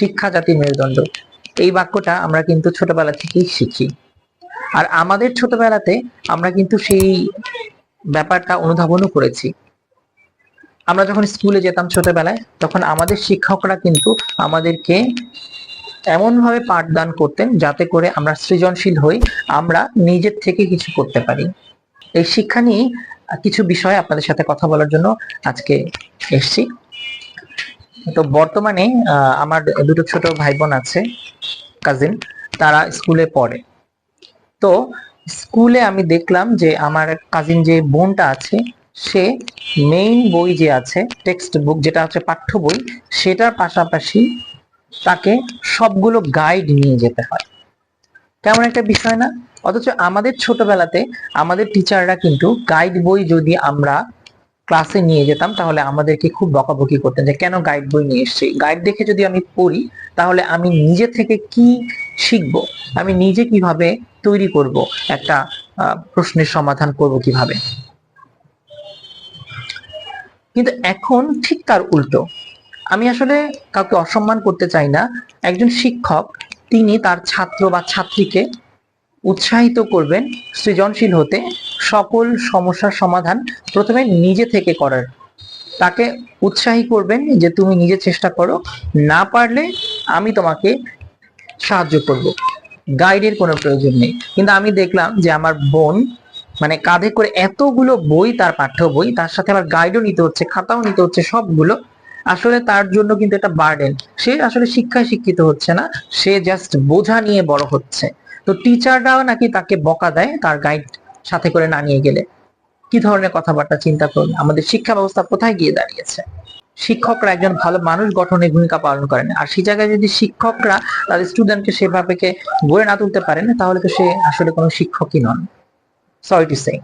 শিক্ষা জাতি মেরুদণ্ড। এই বাক্যটা আমরা কিন্তু ছোটবেলা থেকেই শিখি। আর আমাদের ছোটবেলাতে আমরা কিন্তু সেই ব্যাপারটা অনুধাবনও করেছি। আমরা যখন স্কুলে যেতাম ছোটবেলায়, তখন আমাদের শিক্ষকরা কিন্তু আমাদেরকে এমন ভাবে পাঠদান করতেন যাতে করে আমরা সৃজনশীল হই, আমরা নিজের থেকে কিছু করতে পারি। এই শিক্ষা নিয়ে কিছু বিষয় আপনাদের সাথে কথা বলার জন্য আজকে এসছি। তো বর্তমানে আমার দুটো ছোট ভাই বোন আছে কাজিন তারা স্কুলে পড়ে। তো স্কুলে আমি দেখলাম যে আমার কাজিন যে বোনটা আছে, সে মেইন বই যে আছে টেক্সট বুক যেটা হচ্ছে পাঠ্য বই, সেটার পাশাপাশি তাকে সবগুলো গাইড নিয়ে যেতে হয়। কেমন একটা বিষয় না? অথচ আমাদের ছোটবেলাতে আমাদের টিচাররা কিন্তু গাইড বই যদি আমরা ক্লাসে নিয়ে যেতাম, তাহলে আমাদেরকে খুব বকাবকি করতেন যে, কেন গাইড বই নিয়ে এসেছি? গাইড দেখে যদি আমি পড়ি, তাহলে আমি নিজে থেকে কি শিখব? আমি নিজে কীভাবে তৈরি করব? একটা প্রশ্নের সমাধান করব কীভাবে? কিন্তু এখন ঠিক তার উল্টো। আমি আসলে কাউকে অসম্মান করতে চাই না। একজন শিক্ষক, তিনি তার ছাত্র বা ছাত্রীকে উৎসাহিত করবেন, সৃজনশীল হতে সকল সমস্যার সমাধান প্রথমে নিজে থেকে করার। তাকে উৎসাহী করবেন যে তুমি নিজে চেষ্টা করো। না পারলে আমি তোমাকে সাহায্য করব। গাইডের কোনো প্রয়োজন নেই। কিন্তু আমি দেখলাম যে আমার বোন মানে কাঁধে করে এতগুলো বই, তার পাঠ্য বই, তার সাথে আবার গাইডও নিতে হচ্ছে, খাতাও নিতে হচ্ছে, সবগুলো। আসলে তার জন্য কিন্তু এটা বার্ডেন সে আসলে শিক্ষায় শিক্ষিত হচ্ছে না। সে জাস্ট বোঝা নিয়ে বড় হচ্ছে। তো টিচাররাও নাকি তাকে বকা দেয়, তার গাইড সাথে করে না নিয়ে গেলে কি ধরনের কথাবার্তা চিন্তা করুন আমাদের শিক্ষা ব্যবস্থা কোথায় গিয়ে দাঁড়িয়েছে? শিক্ষকরা একজন ভালো মানুষ গঠনে ভূমিকা পালন করেন। আর সেই জায়গায় যদি শিক্ষকরা তাদের স্টুডেন্টকে সেভাবে গড়ে না তুলতে পারেন তাহলে তো সে আসলে কোনো শিক্ষকই নন। Sorry to say